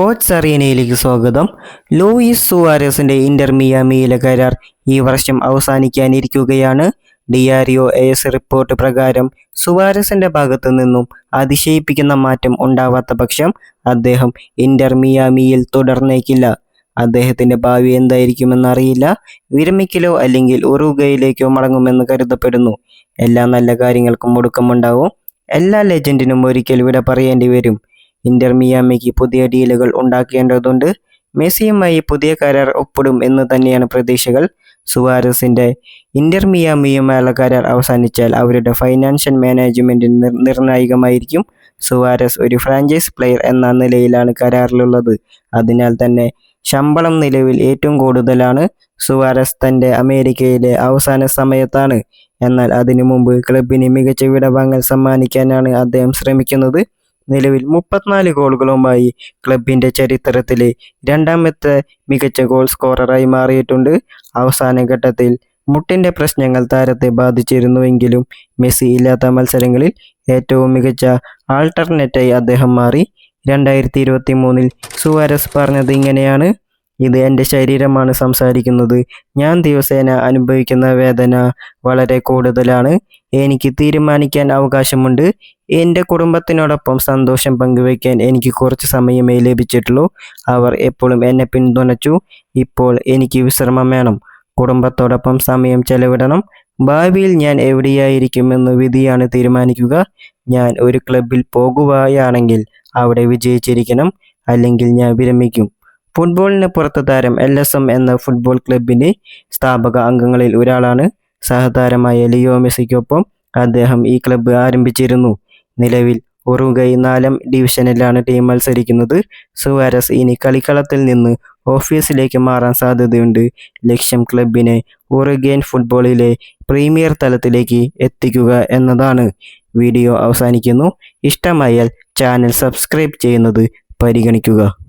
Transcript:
Sports അറീനയിലേക്ക് സ്വാഗതം. Luis സുവാരസിന്റെ Inter കരാർ ഈ വർഷം അവസാനിക്കാനിരിക്കുകയാണ്. ഡിയാരിയോ എസ് റിപ്പോർട്ട് പ്രകാരം സുവാരസിന്റെ ഭാഗത്തു നിന്നും അതിശയിപ്പിക്കുന്ന മാറ്റം ഉണ്ടാവാത്ത പക്ഷം അദ്ദേഹം ഇന്റർ മിയാമിയിൽ തുടർന്നേക്കില്ല. അദ്ദേഹത്തിന്റെ ഭാവി എന്തായിരിക്കുമെന്നറിയില്ല വിരമിക്കലോ അല്ലെങ്കിൽ ഉറുഗയിലേക്കോ മടങ്ങുമെന്ന് കരുതപ്പെടുന്നു. എല്ലാ നല്ല കാര്യങ്ങൾക്കും ഒടുക്കമുണ്ടാവും. എല്ലാ ലെജൻഡിനും ഒരിക്കൽ വിട പറയേണ്ടി വരും. ഇന്റർ മിയാമിക്ക് പുതിയ ഡീലുകൾ ഉണ്ടാക്കേണ്ടതുണ്ട്. മെസ്സിയുമായി പുതിയ കരാർ ഒപ്പിടും എന്ന് തന്നെയാണ് പ്രതീക്ഷകൾ. സുവാരസിന്റെ ഇന്റർ മിയാമിയുമായുള്ള കരാർ അവസാനിച്ചാൽ അവരുടെ ഫൈനാൻഷ്യൽ മാനേജ്മെന്റിന് നിർ നിർണായകമായിരിക്കും. സുവാരസ് ഒരു ഫ്രാഞ്ചൈസ് പ്ലെയർ എന്ന നിലയിലാണ് കരാറിലുള്ളത്. അതിനാൽ തന്നെ ശമ്പളം നിലവിൽ ഏറ്റവും കൂടുതലാണ്. സുവാരസ് തന്റെ അമേരിക്കയിലെ അവസാന സമയത്താണ്. എന്നാൽ അതിനു മുമ്പ് ക്ലബിന് മികച്ച വിടവാങ്ങൽ സമ്മാനിക്കാനാണ് അദ്ദേഹം ശ്രമിക്കുന്നത്. നിലവിൽ മുപ്പത്തിനാല് ഗോളുകളുമായി ക്ലബിന്റെ ചരിത്രത്തിലെ രണ്ടാമത്തെ മികച്ച ഗോൾ സ്കോററായി മാറിയിട്ടുണ്ട്. അവസാന ഘട്ടത്തിൽ മുട്ടിന്റെ പ്രശ്നങ്ങൾ താരത്തെ ബാധിച്ചിരുന്നുവെങ്കിലും മെസ്സി ഇല്ലാത്ത മത്സരങ്ങളിൽ ഏറ്റവും മികച്ച ആൾട്ടർനേറ്റായി അദ്ദേഹം മാറി. രണ്ടായിരത്തി ഇരുപത്തി മൂന്നിൽ സുവാരസ് പറഞ്ഞത് ഇങ്ങനെയാണ്. ഇത് എന്റെ ശരീരമാണ് സംസാരിക്കുന്നത്. ഞാൻ ദിവസേന അനുഭവിക്കുന്ന വേദന വളരെ കൂടുതലാണ്. എനിക്ക് തീരുമാനിക്കാൻ അവകാശമുണ്ട്. എന്റെ കുടുംബത്തിനോടൊപ്പം സന്തോഷം പങ്കുവയ്ക്കാൻ എനിക്ക് കുറച്ച് സമയമേ ലഭിച്ചിട്ടുള്ളൂ. അവർ എപ്പോഴും എന്നെ പിന്തുണച്ചു. ഇപ്പോൾ എനിക്ക് വിശ്രമം വേണം. കുടുംബത്തോടൊപ്പം സമയം ചെലവിടണം. ഭാവിയിൽ ഞാൻ എവിടെയായിരിക്കുമെന്ന് വിധിയാണ് തീരുമാനിക്കുക. ഞാൻ ഒരു ക്ലബിൽ പോകുകയാണെങ്കിൽ അവിടെ വിജയിച്ചിരിക്കണം. അല്ലെങ്കിൽ ഞാൻ വിരമിക്കും. ഫുട്ബോളിന് പുറത്ത് താരം എൽ എസ് എം എന്ന ഫുട്ബോൾ ക്ലബിന്റെ സ്ഥാപക അംഗങ്ങളിൽ ഒരാളാണ് സഹതാരമായ ലിയോ മെസ്സിക്കൊപ്പം അദ്ദേഹം ഈ ക്ലബ്ബ് ആരംഭിച്ചിരുന്നു. നിലവിൽ ഉറുഗൈ നാലാം ഡിവിഷനിലാണ് ടീം മത്സരിക്കുന്നത്. സുവാരസ് ഇനി കളിക്കളത്തിൽ നിന്ന് ഓഫീസിലേക്ക് മാറാൻ സാധ്യതയുണ്ട്. ലക്ഷ്യം ക്ലബിനെ ഉറുഗേൻ ഫുട്ബോളിലെ പ്രീമിയർ തലത്തിലേക്ക് എത്തിക്കുക എന്നതാണ്. വീഡിയോ അവസാനിക്കുന്നു. ഇഷ്ടമായാൽ ചാനൽ സബ്സ്ക്രൈബ് ചെയ്യുന്നത് പരിഗണിക്കുക.